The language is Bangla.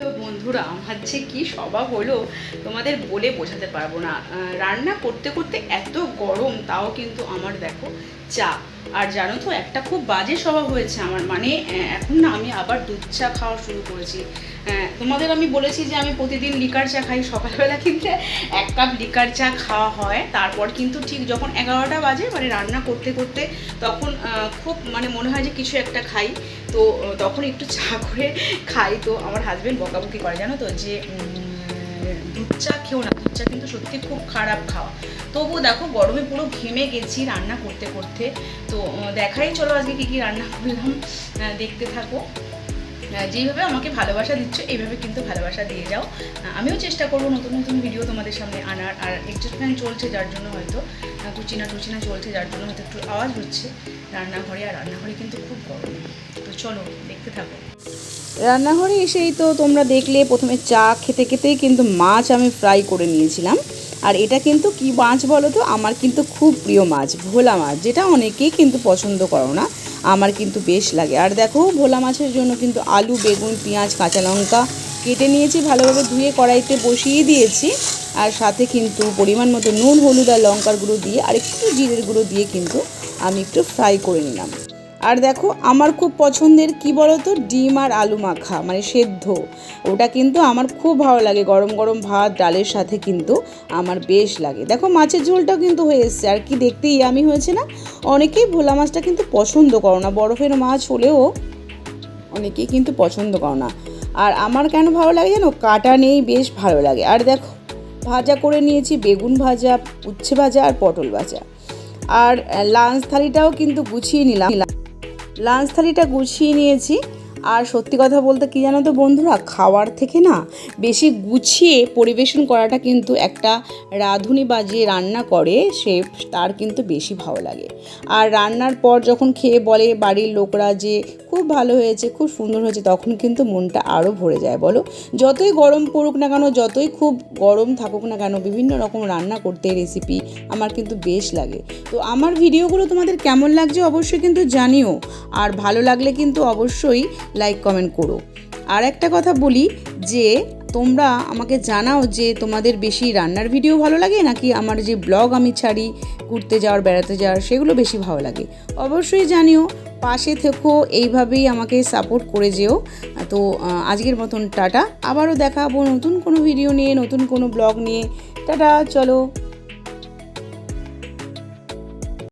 বন্ধুরা, আমার যে কি সবা হলো তোমাদের বলে বোঝাতে পারব না। রান্না করতে করতে এত গরম, তাও কিন্তু আমার দেখো চা। আর জানো তো, একটা খুব বাজে স্বভাব হয়েছে আমার। মানে এখন না আমি আবার দুধ চা খাওয়া শুরু করেছি। তোমাদের আমি বলেছি যে আমি প্রতিদিন লিকার চা খাই, সকালবেলা কিন্তু এক কাপ লিকার চা খাওয়া হয়। তারপর কিন্তু ঠিক যখন এগারোটা বাজে মানে রান্না করতে করতে তখন খুব মানে মনে হয় যে কিছু একটা খাই। তো তখন একটু চা করে খাই। তো আমার হাজব্যান্ড বকাবকি করে, জানো তো, যে দুধ চা খেও না দুধ চা কিন্তু সত্যি খুব খারাপ খাওয়া। তবু দেখো, গরমে পুরো ঘেমে গেছি রান্না করতে করতে। তো দেখাই চলো আজকে কী কী রান্না করলাম দেখতে থাকো। যেইভাবে আমাকে ভালোবাসা দিচ্ছ, এইভাবে কিন্তু ভালোবাসা দিয়ে যাও। আমিও চেষ্টা করব নতুন নতুন ভিডিও তোমাদের সামনে আনার। আর একটু চলছে যার জন্য হয়তো টুচিনা টুচিনা চলছে, যার জন্য হয়তো একটু আওয়াজ হচ্ছে। রান্নাঘরে, আর রান্নাঘরে কিন্তু খুব গরম। তো চলো, দেখতে থাকো। রান্নাঘরে এসেই তো তোমরা দেখলে, প্রথমে চা খেতে খেতেই কিন্তু মাছ আমি ফ্রাই করে নিয়েছিলাম। আর এটা কিন্তু কি মাছ বলো তো? আমার কিন্তু খুব প্রিয় মাছ, ভোলা মাছ, যেটা অনেকেই কিন্তু পছন্দ করো না। আমার কিন্তু বেশ লাগে। আর দেখো, ভোলা মাছের জন্য কিন্তু আলু, বেগুন, পেঁয়াজ, কাঁচা লঙ্কা কেটে নিয়েছি, ভালোভাবে ধুয়ে কড়াইতে বসিয়ে দিয়েছি। আর সাথে কিন্তু পরিমাণ মতো নুন, হলুদ আর লঙ্কার গুঁড়ো দিয়ে, আর একটু জিরের গুঁড়ো দিয়ে কিন্তু আমি একটু ফ্রাই করে নিলাম। আর দেখো, আমার খুব পছন্দের কি বলতো? ডিম আর আলু মাখা মানে সেদ্ধ। ওটা কিন্তু আমার খুব ভালো লাগে। গরম গরম ভাত, ডালের সাথে কিন্তু আমার বেশ লাগে। দেখো, মাছের ঝোলটাও কিন্তু হয়ে এসছে। আর কি দেখতেই আমি হয়েছে না? অনেকেই ভোলা মাছটা কিন্তু পছন্দ করো না। বরফের মাছ হলেও অনেকেই কিন্তু পছন্দ করো না। আর আমার কেন ভালো লাগে জানো? কাটা নেই বেশ ভালো লাগে। আর দেখো, ভাজা করে নিয়েছি বেগুন ভাজা, উচ্ছে ভাজা আর পটল ভাজা। আর লাঞ্চ থালিটাও কিন্তু গুছিয়ে নিলাম। লাঞ্চ থালিটা গুছিয়ে নিয়েছি। আর সত্যি কথা বলতে কি জানো তো বন্ধুরা, খাওয়ার থেকে না বেশি গুছিয়ে পরিবেশন করাটা কিন্তু একটা রাঁধুনি বা যে রান্না করে সে তার কিন্তু বেশি ভালো লাগে। আর রান্নার পর যখন খেয়ে বলে বাড়ির লোকরা যে খুব ভালো হয়েছে, খুব সুন্দর হয়েছে, তখন কিন্তু মনটা আরও ভরে যায়, বলো। যতই গরম পড়ুক না কেন, যতই খুব গরম থাকুক না কেন, বিভিন্ন রকম রান্না করতে রেসিপি আমার কিন্তু বেশ লাগে। তো আমার ভিডিওগুলো তোমাদের কেমন লাগছে অবশ্যই কিন্তু জানিও। আর ভালো লাগলে কিন্তু অবশ্যই লাইক কমেন্ট করো। আর একটা কথা বলি যে, তোমরা আমাকে জানাও যে তোমাদের বেশি রান্নার ভিডিও ভালো লাগে নাকি আমার যে ব্লগ আমি ছাড়ি, ঘুরতে যাওয়ার, বেড়াতে যাওয়ার, সেগুলো বেশি ভালো লাগে? অবশ্যই জানিও, পাশে থেকো, এইভাবেই আমাকে সাপোর্ট করে যেও। তো আজকের মতন টাটা। আবারও দেখাবো নতুন কোনো ভিডিও নিয়ে, নতুন কোনো ব্লগ নিয়ে। টাটা, চলো।